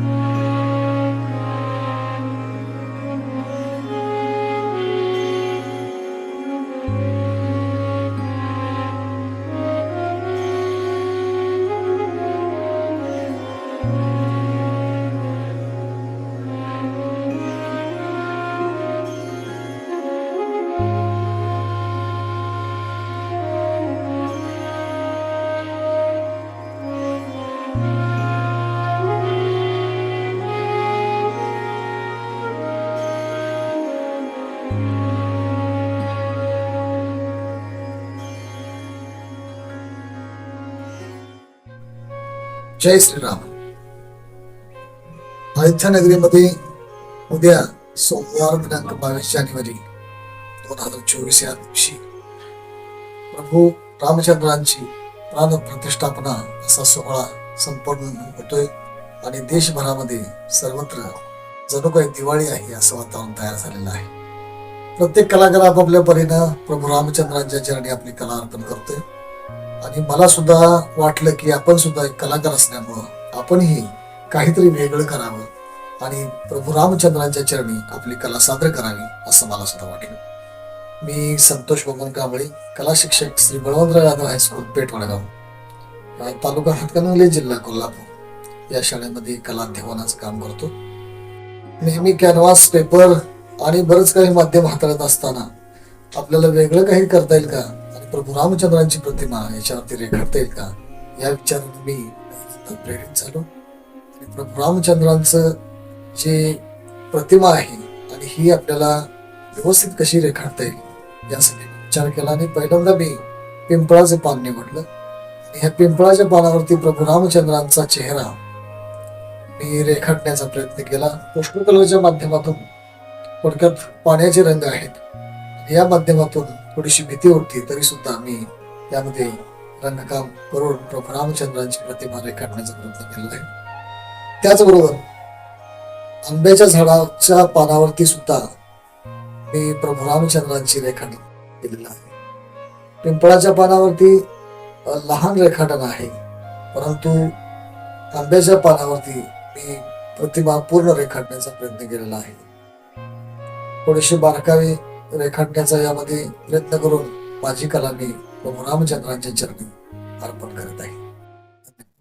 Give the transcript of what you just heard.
Yeah. जय श्रीराम. अयोध्या नगरीमध्ये उद्या सोमवार दिनांक बावीस जानेवारी दोन हजार चोवीस या दिवशी प्रभू रामचंद्रांची प्राण प्रतिष्ठापना असा सोहळा संपन्न होतोय आणि देशभरामध्ये सर्वत्र जणू काही दिवाळी आहे असं वातावरण तयार झालेलं आहे. प्रत्येक कलाकार आपापल्या परीनं प्रभू रामचंद्रांच्या चरणी आपली कला अर्पण करतोय. आणि मला सुद्धा वाटलं की आपण सुद्धा एक कलाकार असल्यामुळं आपणही काहीतरी वेगळं करावं आणि प्रभू रामचंद्रांच्या चरणी आपली कला सादर करावी असं मला सुद्धा वाटलं. मी संतोष बबन कांबळे कला शिक्षक श्री बळवंतराव यादव हायस्कूल पेठ वडगाव तालुका हातकणंगले जिल्हा कोल्हापूर. या शाळेमध्ये कला अध्यापनाचं काम करतो. नेहमी कॅनव्हास पेपर आणि बरंच काही माध्यम हाताळत असताना आपल्याला वेगळं काही करता येईल का? प्रभू रामचंद्रांची प्रतिमा याच्यावरती रेखाटता येईल का? या विचाराने मी प्रेरित झालो. आणि प्रभू रामचंद्रांचं जे प्रतिमा आहे आणि ही आपल्याला व्यवस्थित कशी रेखाटता येईल यासाठी विचार केला आणि पहिल्यांदा मी पिंपळाचे पान निवडलं. आणि ह्या पिंपळाच्या पानावरती प्रभू रामचंद्रांचा चेहरा मी रेखाटण्याचा प्रयत्न केला. पुष्प कलरच्या माध्यमातून थोडक्यात पाण्याचे रंग आहेत. या माध्यमातून थोडीशी भीती होती तरी सुद्धा मी त्यामध्ये रंगकाम करून प्रभू रामचंद्रांची प्रतिमा रेखाटण्याचा प्रयत्न केला आहे. त्याचबरोबर आंब्याच्या झाडाच्या पानावरती सुद्धा मी प्रभू रामचंद्रांची रेखाटन केलेलं आहे. पिंपळाच्या पानावरती लहान रेखाटन आहे परंतु आंब्याच्या पानावरती मी प्रतिमा पूर्ण रेखाटण्याचा प्रयत्न केलेला आहे. थोडेसे बारकावे रेखाटण्याचा यामध्ये प्रयत्न करून माझी कला मी प्रभू रामचंद्रांच्या चरणी अर्पण करत आहे.